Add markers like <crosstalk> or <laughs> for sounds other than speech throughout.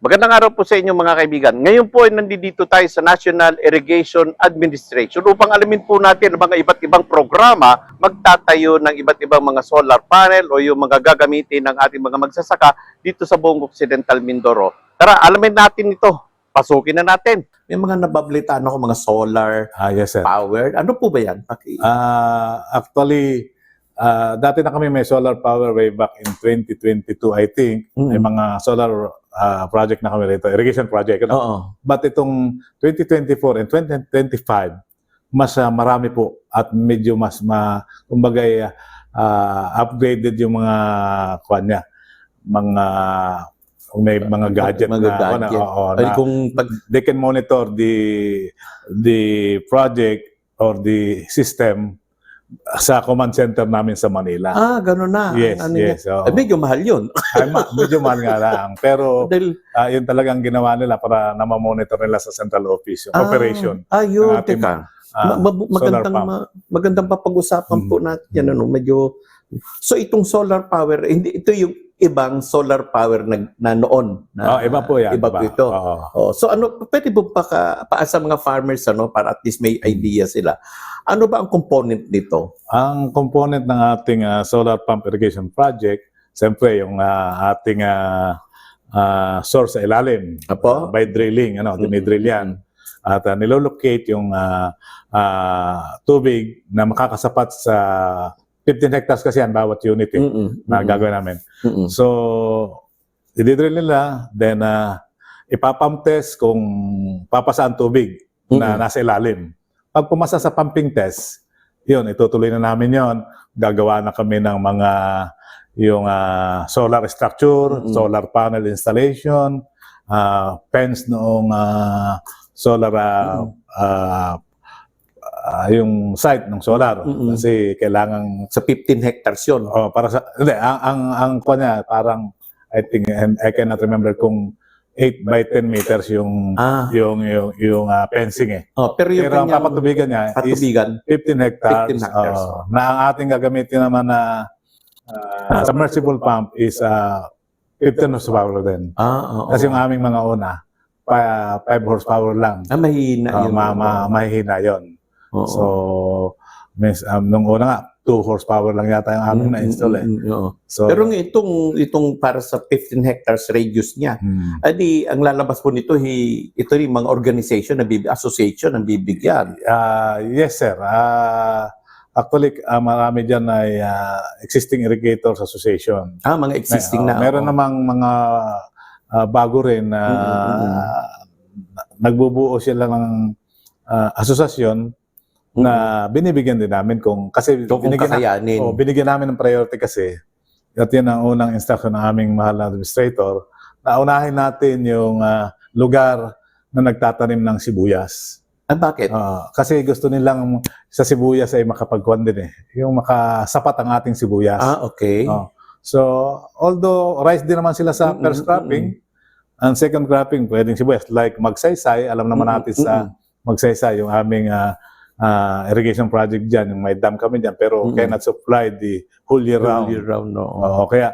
Magandang araw po sa inyo mga kaibigan. Ngayon po ay nandito tayo sa National Irrigation Administration upang alamin po natin ang mga iba't ibang programa magtatayo ng iba't ibang mga solar panel o yung mga gagamitin ng ating mga magsasaka dito sa buong Occidental Mindoro. Tara, alamin natin ito. Pasukin na natin. May mga nababalitaan ako, mga solar Ah, yes, sir. power. Ano po ba yan? Paki- Ah, actually, ah, dati na kami may solar power way back in 2022, I think. Mm. May mga solar ah, project na kami rito, irrigation project. Ano? Oo. But itong 2024 and 2025, mas ah, marami po at medyo mas ma, kumbaga, ah, upgraded yung mga, kuan niya, mga, kung may mga gadget Mga na, gadget. ano, oo, Ay, na- kung pag they can monitor the the project or the system sa command center namin sa Manila. ah, gano'n na. yes, Ano yes. oo. Eh, medyo mahal yun. Ay, ma- medyo mahal nga lang. Pero <laughs> Dahil, ah, yun talagang ginawa nila para na monitor nila sa central office, yung ah, operation. Ah, yun. ng ating, Teka. ah, Ma- ma- magandang, ma- magandang papag-usapan po Mm. natin yan. Ano, medyo, so itong solar power, hindi ito yung ibang solar power na, na noon. Na, Oh, iba po yan. Iba po ito. Oo. Oh, so ano, pwede po pa ka, pa sa mga farmers ano para at least may idea sila. Ano ba ang component nito? Ang component ng ating ah, solar pump irrigation project, siyempre yung ah, ating ah, ah, source sa ilalim. Apo? by drilling, ano, Mm. dinidrill yan. At uh, nilolocate yung ah, ah, tubig na makakasapat sa 15 hectares kasi yan bawat unit eh, Mm-mm. na Mm-mm. gagawin namin. Mm-mm. So, ididrill nila, then uh, ipapump test kung papasa ang tubig na Mm-mm. nasa ilalim. Pag pumasa sa pumping test, yun, itutuloy na namin yon. Gagawa na kami ng mga yung ah, solar structure, Mm-mm. solar panel installation, ah, fence noong ah, solar ah, Mm-mm. ah, ah, yung site ng solar Mm-mm. kasi kailangan Sa 15 hectares yun. Oh, para sa hindi ang ang ang kuha niya parang I think and I cannot remember kung 8 by 10 meters yung Ah, yung yung yung ah, fencing eh. oh, pero yung Pero ang papatubigan niya is patubigan, 15 hectares. 15 hectares. oh, na ang ating gagamitin naman na ah, submersible pump is uh, 15 horsepower din. ah, oo. Kasi yung aming mga una pa 5 horsepower lang. ah, mahina Ah, yun. ma, ma, mahihina 'yon. Oo. So miss um, nung una nga 2 horsepower lang yata yung aming Mm, na-install eh. mm, mm, oo. So Pero ng itong itong para sa 15 hectares radius niya, hmm. adi ang lalabas po nito hi, ito rin mga organization na bib- association ang bibigyan. Ah, yes, sir. Ah, actually, ah, marami dyan ay ah, existing irrigators association. Ah, mga existing May- na. oh, Meron oo. namang mga ah, bago rin na Mm, mm, nagbubuo sila ng ah, asosasyon Mm, na binibigyan din namin kung kasi kung, kung binigyan, na- kakayanin. oh, binigyan namin ng priority kasi at yun ang unang instruction ng aming mahal na administrator na unahin natin yung ah, lugar na nagtatanim ng sibuyas. ah, bakit? Ah, kasi gusto nilang sa sibuyas ay makapagkuhan din eh. Yung makasapat ang ating sibuyas. ah, okay. Oh. So, although rice din naman sila sa Mm, first mm, cropping, ang second cropping pwedeng sibuyas. Like magsaysay, alam naman Mm, natin sa magsaysay, yung aming ah, ah, irrigation project dyan, yung may dam kami dyan, pero Mm. cannot supply the whole year round. All year round, no. Oo, kaya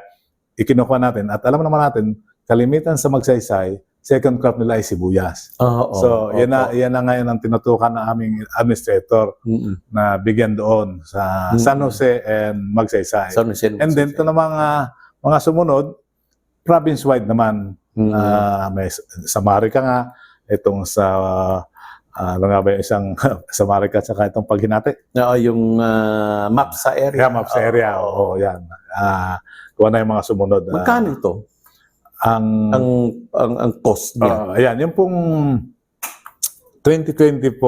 ikinukuha natin. At alam naman natin, kalimitan sa magsaysay, second crop nila ay sibuyas. Oo, so, oo, yan, na, yan na ngayon ang tinutukan ng aming administrator Mm-mm. na bigyan doon sa Mm. San Jose and Magsaysay. San Jose, and then, ito na mga, mga sumunod, province-wide naman. Ah, may sa Marica nga, itong sa, ah, ano nga ba yung isang <laughs> sa Marica at saka itong paghinati. Oo, yung ah, map sa area. Yeah, map sa area. Oo, yan. Ah, kuha na yung mga sumunod. Magkano ito? ang, Ang, ang, ang cost niya? Ah, ayan, yung pong 2024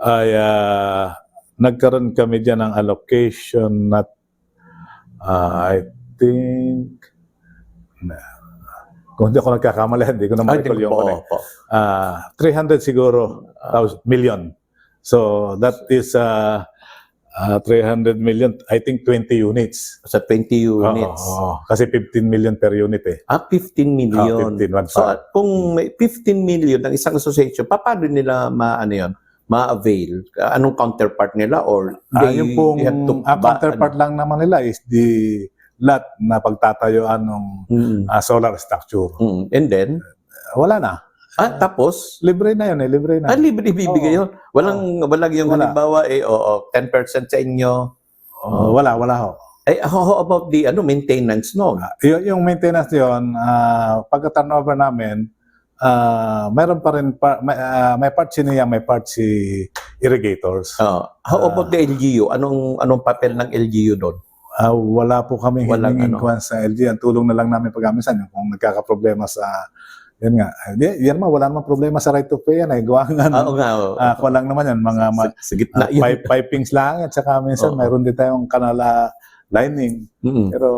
ay ah, nagkaroon kami dyan ng allocation na ah, I think na, kung hindi ako nagkakamali, <laughs> hindi ko na ma-recall yung po, ano po. Ah, 300 siguro thousand, million. So that is uh, uh, 300 million, I think 20 units. Sa 20 units. Oo, oo. kasi 15 million per unit eh. Ah, 15 million. Ah, 15, one so, ah, kung may 15 million ng isang association, pa- paano nila ma, ano yun, ma-avail? Anong counterpart nila or Ah, yung pong, they have to ang ba- counterpart lang naman nila is the lot na pagtatayuan ng Mm. ah, solar structure. Mm. And then, Wala na. ah, tapos, Libre na yun eh, libre na. ah, libre bibigay yun. Walang, walang yung Wala. halimbawa, eh, oo, 10% sa inyo. Oh, wala, wala ho. Eh, how, about the ano maintenance no? Ah, y- yung maintenance yun, ah, pagka turnover namin, ah, mayroon pa rin, pa, may, ah, may part si niya, may part si irrigators. Ah, how Ah. about the LGU? Anong anong papel ng LGU doon? Ah, wala po kami Walang hiningin ano. kuwan sa LG. Ang tulong na lang namin pag minsan yung kung nagkakaproblema sa yan nga. Di, yan ma, wala namang problema sa right to pay yan. Eh. Gawa nga. Ah, oo nga. oo. ah, kuwan lang naman yan. Mga ma, sa, sa gitna ah, yun. pipe, pipings lang. At saka minsan Oo. mayroon din tayong kanala lining. Mm. Pero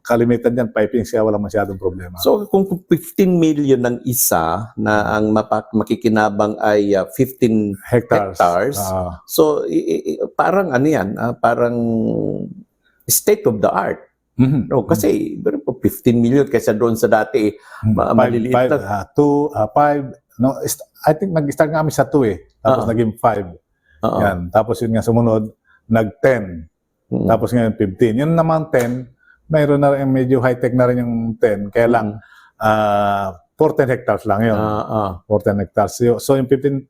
kalimitan yan, pipings kaya wala masyadong problema. So kung 15 million ng isa na ang mapak makikinabang ay ah, 15 hectares. hectares. Ah, so i- i- parang ano yan, ah, parang state of the art. mhm. No, kasi pero po 15 million kaysa doon sa dati. ma- Five- maliliit five, lang. ah, two, ah, five, no, I think nag-start kami sa two eh. Tapos Ah. naging five. Oo. Yan. Tapos yun nga sumunod, nag-10. Mm. Tapos ngayon 15. Yun naman 10, mayroon na rin medyo high-tech na rin yung 10. Kaya lang, ah 14 hectares lang yun. Ah, ah. 14 hectares. So, so yung 15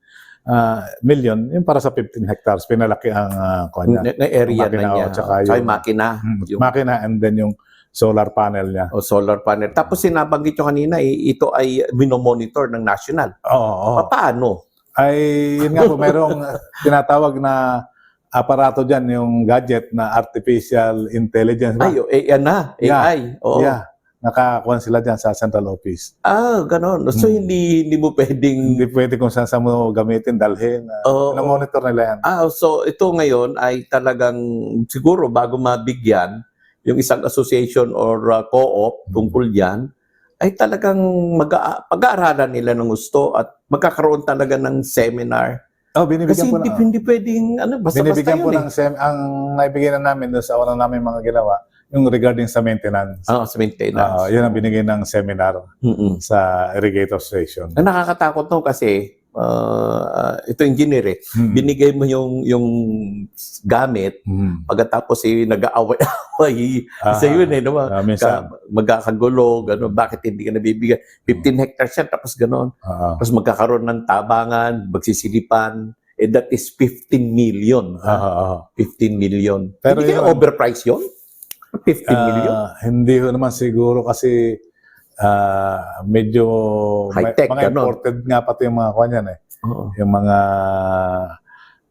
ah, million, yung para sa 15 hectares, pinalaki ang uh, na, na area Makina, na niya. oh, tsaka Tsaka yung- yung makina. Yung makina and then yung solar panel niya. o solar panel. Tapos sinabanggit nyo kanina, eh, ito ay minomonitor ng national. Oo. oo. Pa- Paano? Ay, yun nga po, mayroong <laughs> tinatawag na aparato dyan, yung gadget na artificial intelligence. ba? Ay, oh, yan na, Yeah. AI. Oo. Yeah. Nakakuha sila dyan sa central office. Ah, ganon. So, Hmm. hindi, hindi mo pwedeng... Hindi pwede kung saan saan mo gamitin, dalhin. Oo. Uh, monitor nila yan. Ah, so ito ngayon ay talagang siguro bago mabigyan yung isang association or uh, co-op Hmm. tungkol diyan ay talagang mag pag-aaralan nila ng gusto at magkakaroon talaga ng seminar. Oh, binibigyan Kasi po hindi, na. hindi pwedeng ano, basta-basta binibigyan yun po eh. ng sem ang naibigay na namin doon sa una namin mga ginawa, yung regarding sa maintenance. Ah, sa maintenance. Ah, yun ang binigay ng seminar Mm-mm. sa irrigator station. Ang nakakatakot no kasi uh, ito engineer eh. Hmm. Binigay mo yung yung gamit Hmm. pagkatapos eh nag-aaway-away. Ah, Isa yun eh, no? ah, minsan. ka, magkakagulo, gano'n, bakit hindi ka nabibigyan? 15 hectares yan, tapos gano'n. ah, Tapos magkakaroon ng tabangan, magsisilipan, eh that is 15 million. ah, ah, ah. 15 million. Pero hindi kaya overprice yun? 15 million? Ah, hindi ko naman siguro kasi ah, medyo High-tech, mga ganon. imported nga pati yung mga kanya eh. Oo. Yung mga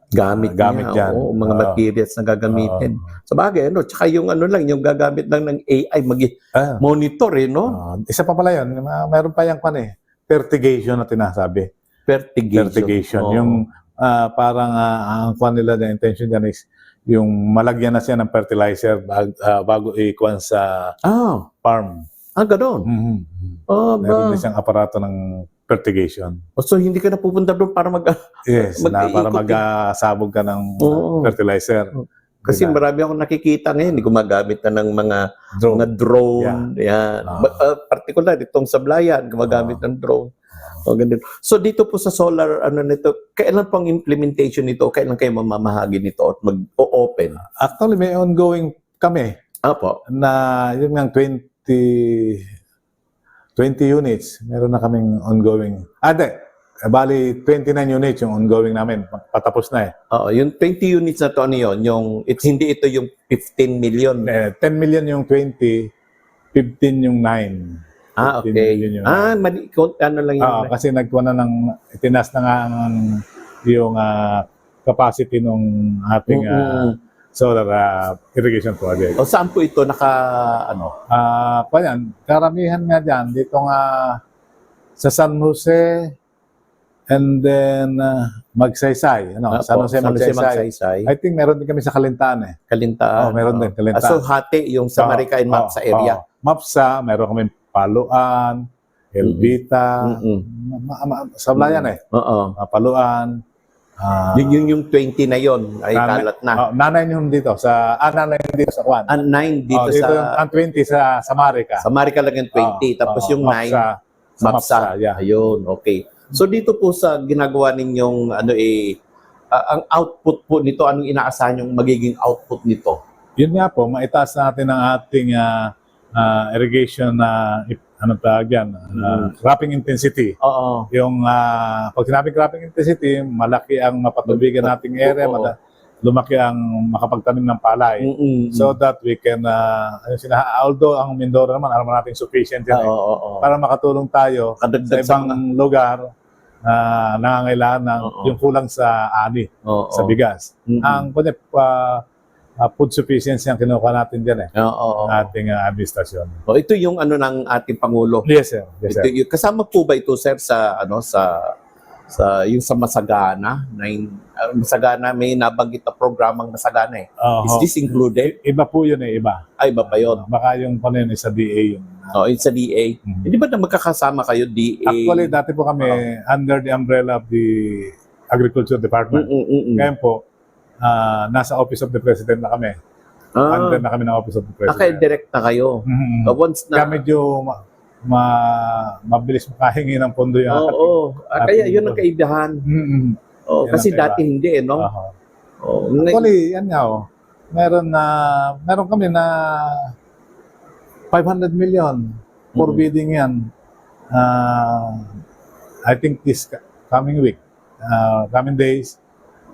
Gamit, gamit niya, yan. oo, mga Oo. materials na gagamitin. ah, Sa bagay, ano, tsaka yung ano lang, yung gagamit lang ng AI, ah, mag-monitor eh, no? ah, isa pa pala yun, mga- meron pa yung kan eh, fertigation na tinasabi. Fertigation. Fertigation. Oo. Yung ah, parang ah, ang kwan nila na intention dyan is yung malagyan na siya ng fertilizer bag, ah, bago ikuan sa Ah, farm. ah, gano'n. Mhm. Ah, Meron din siyang aparato ng fertigation. Oh, So, hindi ka na pupunta doon para mag... Yes, na para Mag-iikot- mag-asabog ka ng Oo. fertilizer. Kasi Diba? marami akong nakikita ngayon, gumagamit na ng mga Drone. mga drone, yan. Ah. Ba- uh, particular itong sablayan, gumagamit ng drone. O, ganun. So dito po sa solar ano nito, kailan pang implementation nito? Kailan kayo mamamahagi nito at mag-open? Actually, may ongoing kami Apo. na yun nga 20 20 units. Meron na kaming ongoing. Ah, di. Bali, 29 units yung ongoing namin. Patapos na eh. Oo, yung 20 units na to ano yun, yung it's hindi ito yung 15 million. eh 10 million yung 20, 15 yung 9. Ah, 15 okay. yun. Ah, mali, ano lang yun. Oo, kasi nagkuha na ng, itinas na nga ang yung ah, capacity ng ating ah, Mm-mm. solar ah, irrigation project. o saan po ito naka ano? Ah, pa yan, karamihan nga dyan, dito nga sa San Jose and then ah, Magsaysay. Ano, San Apo, Jose, San Jose Magsaysay. Magsaysay. I think meron din kami sa Kalintaan eh. Kalintaan. Oh, meron din, Oo. Kalintaan. Ah, so hati yung sa Marika and Map Oo, sa area. oo. Mapsa, meron kami Paluan, Elvita, Mm-mm. ma- ma- Sablayan eh. Oo. Ah, Paluan. ah, Yung, yung, yung 20 na yon ay Nanay- kalat na. oh, nanay yun dito sa ah, nanay yun dito sa Kwan. Ang 9 dito Oh, dito yung sa ang 20 sa sa Marika. sa Marika lang yung 20 Oo, tapos oo, yung 9 Mapsa, sa Mapsa. Mapsa, yeah. Ayun, okay. So dito po sa ginagawa ninyong ano eh ah, ang output po nito anong inaasahan yung magiging output nito? yun nga po, maitaas natin ang ating ah, ah, irrigation na ano tawag yan, ah, cropping intensity. Oo. Yung uh, pag sinabing cropping intensity, malaki ang mapatubigan nating area, mada- lumaki ang makapagtanim ng palay. Mm-mm. So that we can, uh, ano sila, although ang Mindoro naman, alam natin sufficient Oo, yan. eh. oo, oo. Para makatulong tayo sa Kadagdag sa ibang mga... lugar na nangangailangan ng Oo. yung kulang sa ani, Oo, sa bigas. Mm-mm. Ang kunya, uh, food sufficiency ang kinuha natin dyan eh, Oo, oo, oo. ating uh, administrasyon. Oh, ito yung ano ng ating pangulo. Yes, sir. Yes, Ito, sir. yung, kasama po ba ito sir sa ano sa sa yung sa Masagana na yung, ah, Masagana may nabanggit na programang Masagana eh. Is Oho. this included? Iba po yun eh, iba. Ay, iba pa yun. Baka yung ano yun, sa DA yun. Oh, yung sa DA. Mhm. Hindi ba na magkakasama kayo DA? Actually, dati po kami under the umbrella of the Agriculture Department. Mm, mm, mm, mm. Ngayon po, ah, nasa Office of the President na kami. Ah, Under na kami ng Office of the kaya President. direct na kayo. Mhm. Uh, once Kaya na medyo ma, ma- mabilis makahingi ng pondo yung Oo, oo. Ah, kaya yun ang kaibahan. Mhm. Oh, Yan kasi dati hindi eh, no? Aha. Oh, Actually, yan nga oh. Meron na, meron kami na 500 million for Mhm. bidding yan. Ah, I think this coming week, ah, coming days,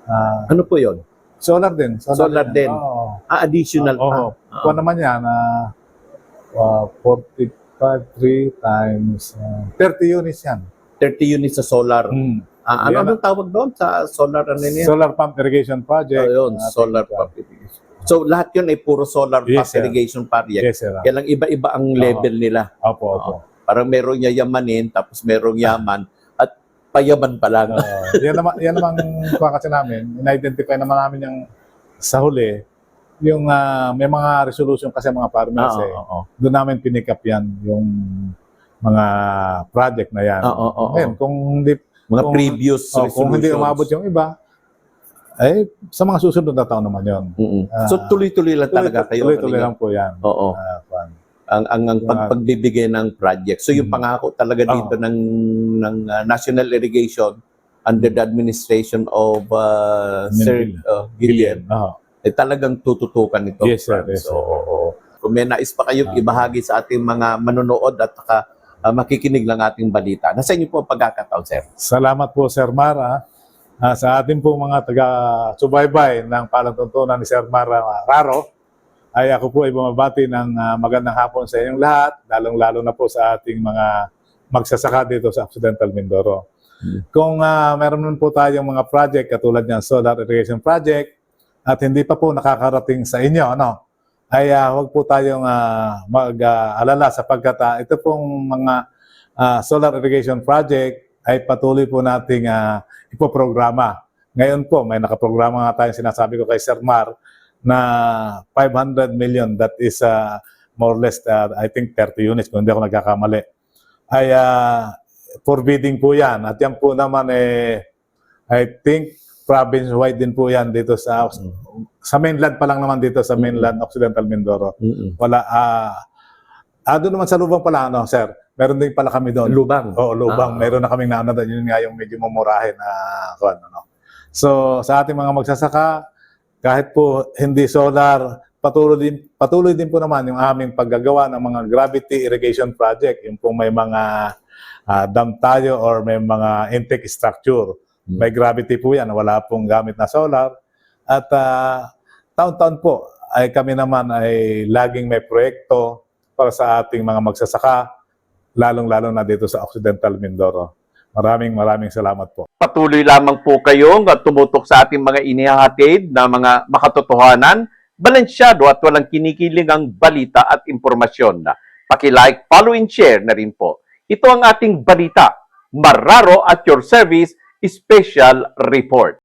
ah, ano po 'yon? Solar din. Solar din. Oo. Ah, additional Oo. pa. Kuha naman yan, ah, ah, 45, 3 times, ah, 30 units yan. 30 units sa solar. Mm. Ah, ano Yan anong tawag doon sa solar ano yun? Solar pump irrigation project. Oh, yun, Ah, solar ah, pump irrigation. So lahat yun ay puro solar Yes, pump sir. irrigation project. Yes, sir. Kaya lang iba-iba ang level nila. Opo, opo. Parang merong yayamanin, tapos merong <laughs> yaman, payaman pa lang. Oo. yan naman, yan naman kuha kasi namin. In-identify naman namin yung sa huli, yung ah, may mga resolution kasi mga farmers Oo, eh. oo, Doon namin pinick up yan, yung mga project na yan. oo, oo, oo. Ngayon, kung hindi, Mga kung- previous oh, kung hindi umabot yung iba, eh, sa mga susunod na taon naman yun. Mm-mm. Ah, so tuloy-tuloy lang talaga kayo. Tuloy-tuloy lang po yan. Oo. Ah, kwan. Ang ang, ang pag, pagbibigay ng project. So yung Mhm. pangako talaga Oo. dito ng ng uh, National Irrigation under the administration of uh, Sir uh, Gillian, Oo. eh talagang tututukan ito. Yes, sir. Yes, sir. Oo, oo. Kung may nais pa kayong Ah. ibahagi sa ating mga manonood at saka uh, makikinig lang ating balita. Nasa inyo po ang pagkakataon, sir. Salamat po, Sir Mara. Ah, sa ating po mga taga-subaybay ng palatuntunan ni Sir Mara Raro, ay ako po ay bumabati ng ah, magandang hapon sa inyong lahat, lalong-lalo na po sa ating mga magsasaka dito sa Occidental Mindoro. Hmm. Kung ah, meron nun po tayong mga project katulad ng solar irrigation project at hindi pa po nakakarating sa inyo, ano, ay ah, huwag po tayong ah, mag-alala sapagkat ah, ito pong mga ah, solar irrigation project ay patuloy po nating uh, ipoprograma. Ngayon po, may nakaprograma nga tayong sinasabi ko kay Sir Mar na 500 million, that is uh, more or less, uh, I think 30 units, kung hindi ako nagkakamali. Ay uh, for bidding po yan. At yan po naman, eh, I think province-wide din po yan dito sa sa mainland pa lang naman dito sa mainland Occidental Mindoro. Mm-mm. Wala, ah, ah, doon naman sa lubang pala, ano, sir, meron din pala kami doon. Lubang. Oo, lubang. Ah. Meron na kaming naano doon. Yun nga yung medyo mamurahin na kuwan, ano. So, sa ating mga magsasaka, kahit po hindi solar, patuloy din, patuloy din po naman yung aming paggagawa ng mga gravity irrigation project. Yung po may mga ah, dam tayo or may mga intake structure. Hmm. May gravity po yan. Wala pong gamit na solar. At ah, taon-taon po ay kami naman ay laging may proyekto para sa ating mga magsasaka, lalong-lalo na dito sa Occidental Mindoro. Maraming maraming salamat po. Patuloy lamang po kayong tumutok sa ating mga inihahatid na mga makatotohanan, balansyado at walang kinikiling ang balita at impormasyon. Paki-like, follow, and share na rin po. Ito ang ating balita. Mararo at your service, special report.